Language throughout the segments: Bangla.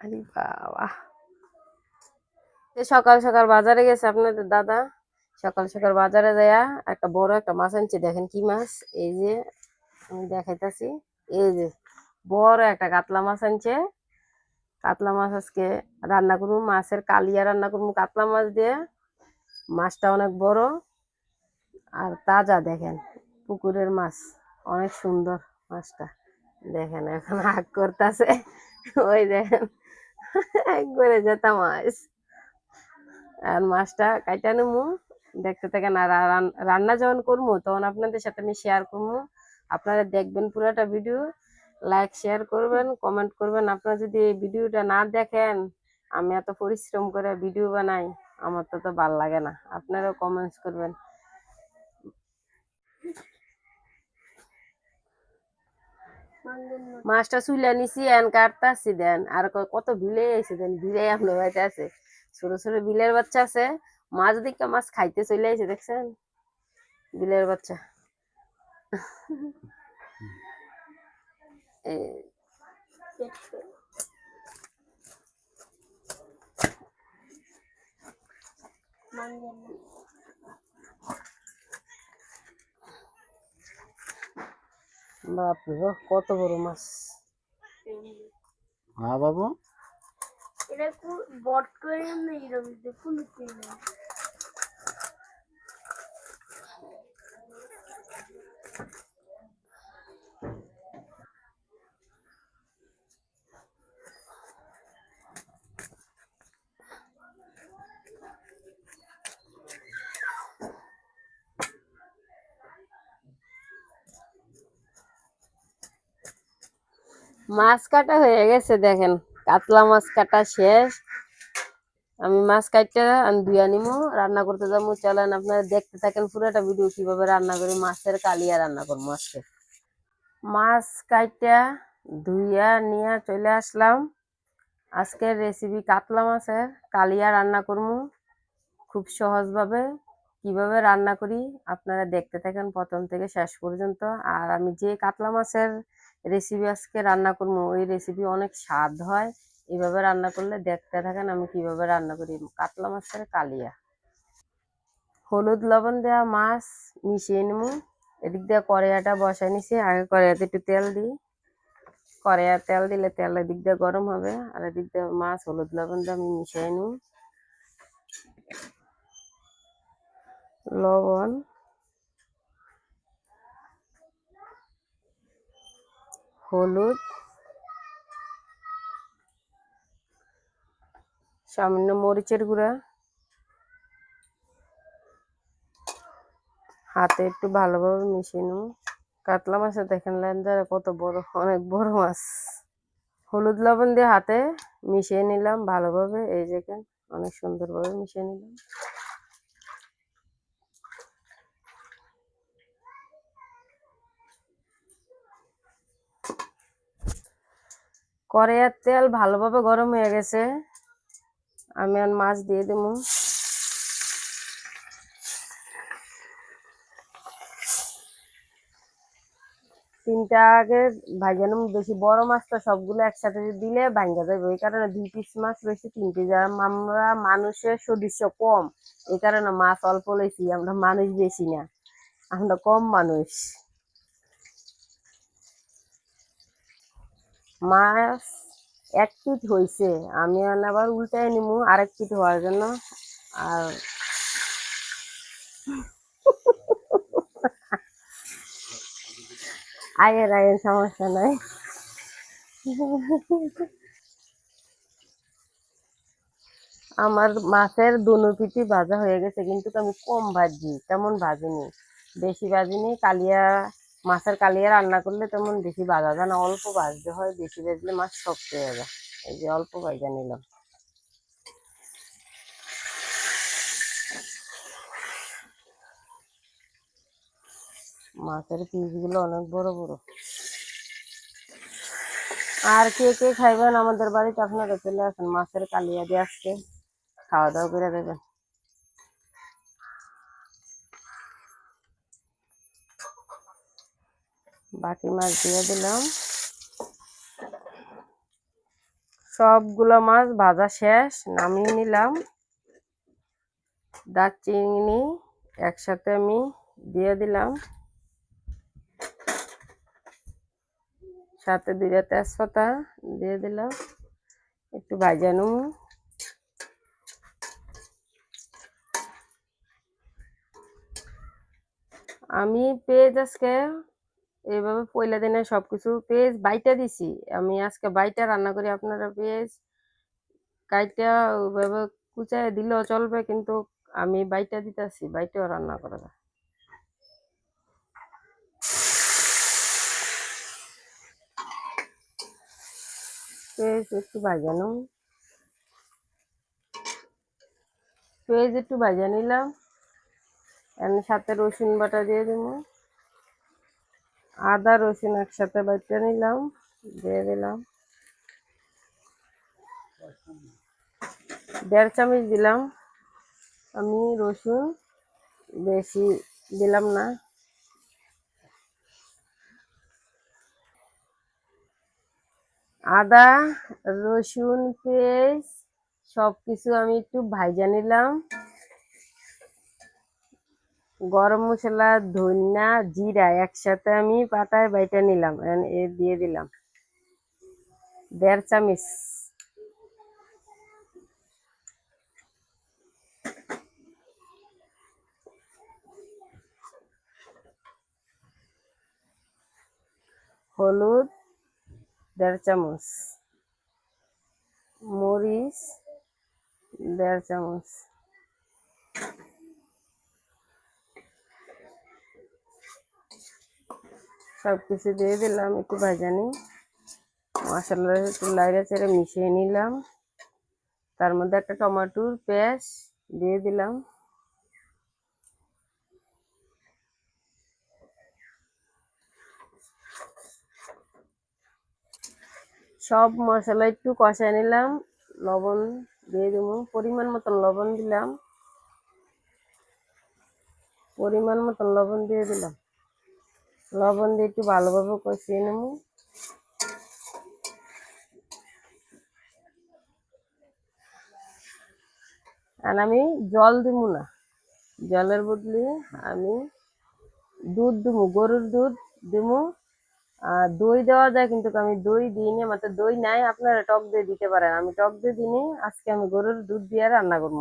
আরে বাবা। সকাল সকাল বাজারে গেছে আপনাদের দাদা। সকাল সকাল বাজারে যায়া একটা বড় একটা মাছ আনছে। দেখেন কি মাছ? এই যে আমি দেখাইতাছি। এই যে বড় একটা কাতলা মাছ আনছে। কাতলা মাছ আজকে রান্না করব। মাছের কালিয়া রান্না করব কাতলা মাছ দিয়ে। মাছটা অনেক বড়। আর তাজা দেখেন, পুকুরের মাছ। অনেক সুন্দর মাছটা। দেখেন এখন হাক করতেছে। ওই দেখেন। একবারে যেতা মাছ। আর মাছটা কাইটা নেব দেখতে থাকেন আর রান্না যখন করব তখন আপনাদের সাথে আমি শেয়ার করব আপনারা দেখবেন পুরোটা ভিডিও লাইক শেয়ার করবেন কমেন্ট করবেন। আপনারা যদি এই ভিডিওটা না দেখেন, আমি এত পরিশ্রম করে ভিডিও বানাই, আমার তো তো ভালো লাগে না। আপনারাও কমেন্টস করবেন। মাছটা চুলে নিছি, এন কাটতাছি দেন। আর কত বিলে আছে দেন, বিলে আপনার বাড়িতে আছে। ছোট ছোট বিলের বাচ্চা আছে। মাছ দিকে মাছ খাইতে চলে আইছে, দেখছেন? বিলের বাচ্চা। এই বাপরে বাপ, কত বড় মাছ। হ্যাঁ বাবু। এটা বট করে না এরকম দেখুন মাছ কাটা হয়ে গেছে দেখেন। কাতলা মাছ কাটা শেষ। আমি মাছ কাটতে আমি ধুয়া নিমু রান্না করতে যাব। চলেন আপনারা দেখতে থাকেন পুরোটা ভিডিও কীভাবে রান্না করি, মাছের কালিয়া রান্না করব আজকে। মাছ কাটতে ধুইয়া নিয়ে চলে আসলাম। আজকের রেসিপি কাতলা মাছের কালিয়া রান্না করব। খুব সহজভাবে কীভাবে রান্না করি, আপনারা দেখতে থাকেন প্রথম থেকে শেষ পর্যন্ত। আর আমি যে কাতলা মাছের রেসিপি আজকে রান্না করব। ওই রেসিপি অনেক স্বাদ হয়। এইভাবে রান্না করলে দেখতে থাকেন আমি কীভাবে রান্না করি। কাতলা মাছের কালিয়া। হলুদ লবণ দেওয়া মাছ মিশিয়ে নেব। এদিক দিয়ে কড়াইয়াটা বসাই নিছি। আগে কড়াইয়াতে একটু তেল দিই। কড়াইয়া তেল দিলে তেল এদিক দিয়ে গরম হবে। আর এদিক দিয়ে মাছ হলুদ লবণ দিয়ে আমি মিশিয়ে নেব। লবণ হলুদ, সামান্য মরিচের গুঁড়া, হাতে একটু ভালোভাবে মিশিয়ে নেব। কাতলা মাছে দেখেন লেন্দারে কত বড়, অনেক বড় মাছ। হলুদ লবণ দিয়ে হাতে মিশিয়ে নিলাম ভালোভাবে, এই দেখেন, অনেক সুন্দরভাবে মিশিয়ে নিলাম। কড়াইয়ের তেল ভালোভাবে গরম হয়ে গেছে। আমি আর মাছ দিয়ে দেব। তিনটা আগে ভাজানো বেশি, বড় মাছটা সবগুলো একসাথে দিলে ভাঙ্গা যাবে। এই কারণে দুই পিস মাছ বেশি তিন পিস আমরা মানুষের সদস্য কম, এই কারণে মাছ অল্প লইছি, আমরা মানুষ বেশি না, আমরা কম মানুষ। মাছ এক পিট হয়েছে আমি আবার উল্টায় নিমু আরেক পিট হওয়ার জন্য। আর আয়ের আয়ের সমস্যা নাই। আমার মাছের দুনো পিঠই ভাজা হয়ে গেছে, কিন্তু আমি কম ভাজি, তেমন ভাজিনি। বেশি ভাজিনি, কালিয়া মাছের কালিয়া রান্না করলে তেমন বেশি বাজা যায় না, অল্প বাজতে হয়, বেশি ভাজলে মাছ শক্ত হয়ে যায়। এই যে অল্প ভাজা নিলাম। মাছের পিসগুলো অনেক বড় বড়। আর কে কে খাইবেন আমাদের বাড়িতে, আপনারা চলে আসেন, মাছের কালিয়া দিয়ে আজকে খাওয়া দাওয়া করে দেবেন। বাকি মাছ দিয়ে দিলাম। সবগুলো মাছ ভাজা শেষ, নামিয়ে নিলাম। দারচিনি একসাথে আমি দিয়ে দিলাম। সাথে দুইটা তেজপাতা দিয়ে দিলাম। একটু ভাজানো আমি পেঁয়াজ আজকে এইভাবে পয়লা দিনে সব কিছু পেঁয়াজ বাইটা দিছি। আমি আজকে বাইটা রান্না করি, আপনারা পেঁয়াজ কাইটা ওইভাবে কুচায় দিলেও চলবে, কিন্তু আমি বাইটা দিতেছি, বাইটাও রান্না করা যায়। পেঁয়াজ একটু একটু ভাজা নিলাম। সাথে রসুন বাটা দিয়ে দিব। আদা, রসুন একসাথে বাইটা নিলাম, দিয়ে দিলাম। দেড় চামচ দিলাম আমি রসুন, বেশি দিলাম না। আদা, রসুন পেঁয়াজ সব কিছু আমি একটু ভাজা নিলাম। গরম মশলা, ধনিয়া, জিরা একসাথে আমি পাতায় বাইটা নিলাম এ দিয়ে দিলাম। দেড় চামচ। হলুদ, দেড় চামচ। মরিচ, দেড় চামচ। সব কিছু দিয়ে দিলাম, একটু ভাজানি মশলা একটু লাইড়ে চেড়ে মিশিয়ে নিলাম। তার মধ্যে একটা টমেটোর পেঁয়াজ দিয়ে দিলাম। সব মশলা একটু কষায় নিলাম, লবণ দিয়ে দেবো। পরিমাণ মতন লবণ দিলাম। পরিমাণ মতন লবণ দিয়ে দিলাম। লবণ দিয়ে একটু ভালোভাবে কষিয়ে নেব। আর আমি জল দিব না। জলের বদলে আমি দুধ দিব, গরুর দুধ দিব। আর দই দেওয়া যায় কিন্তু আমি দই দিইনি, আমার তো দই নাই। আপনারা টক দই দিতে পারেন। আমি টক দই দিইনি, আজকে আমি গরুর দুধ দিয়ে রান্না করব।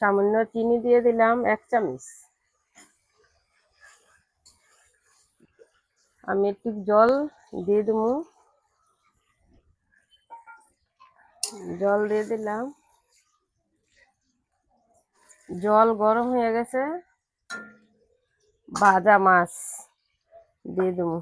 সামান্য চিনি দিয়ে দিলাম এক চামচ। আমি একটু জল দিয়ে দেবো। জল দিয়ে দিলাম। জল গরম হয়ে গেছে। ভাজা মাছ দিয়ে দেবো।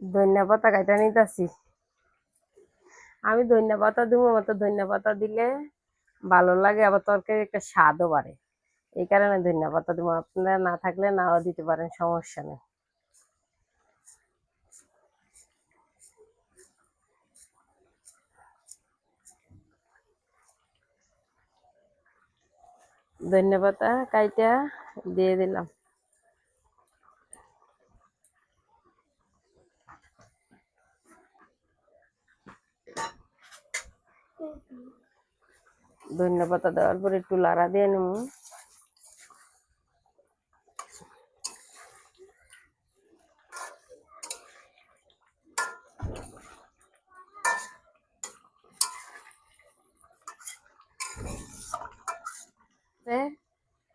ধনিয়া পাতা কাটা নিতেছি আমি ধনিয়া পাতা দিব মতো পাতা দিলে ভালো লাগে, আবার তরকারি একটা স্বাদও বাড়ে। এই কারণে ধনিয়া পাতা দিব আপনারা না থাকলে নাও দিতে পারেন, সমস্যা নেই। ধনিয়া পাতা কাইটা দিয়ে দিলাম। ধনিয়া পাতা দেওয়ার পর একটু লাড়া দিয়ে নেব।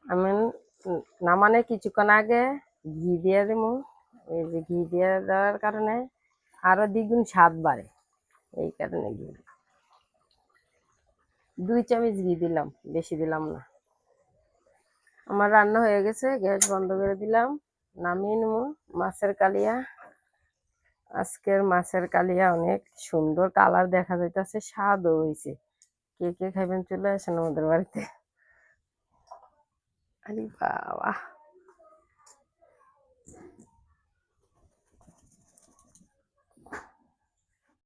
আমি নামানে কিছুক্ষণ আগে ঘি দিয়ে দেব। এই যে ঘি দিয়ে দেওয়ার কারণে আরও দ্বিগুণ স্বাদ বাড়ে, এই কারণে ঘি। দুই চামচ ঘি দিলাম, বেশি দিলাম না। আমার রান্না হয়ে গেছে, গ্যাস বন্ধ করে দিলাম, নামিয়ে নেব। মাছের কালিয়া, আজকের মাছের কালিয়া অনেক সুন্দর কালার দেখা যাইতেছে, স্বাদও হয়েছে কে কে খাইবেন চলে আসেন আমাদের বাড়িতে। আরে বাবা।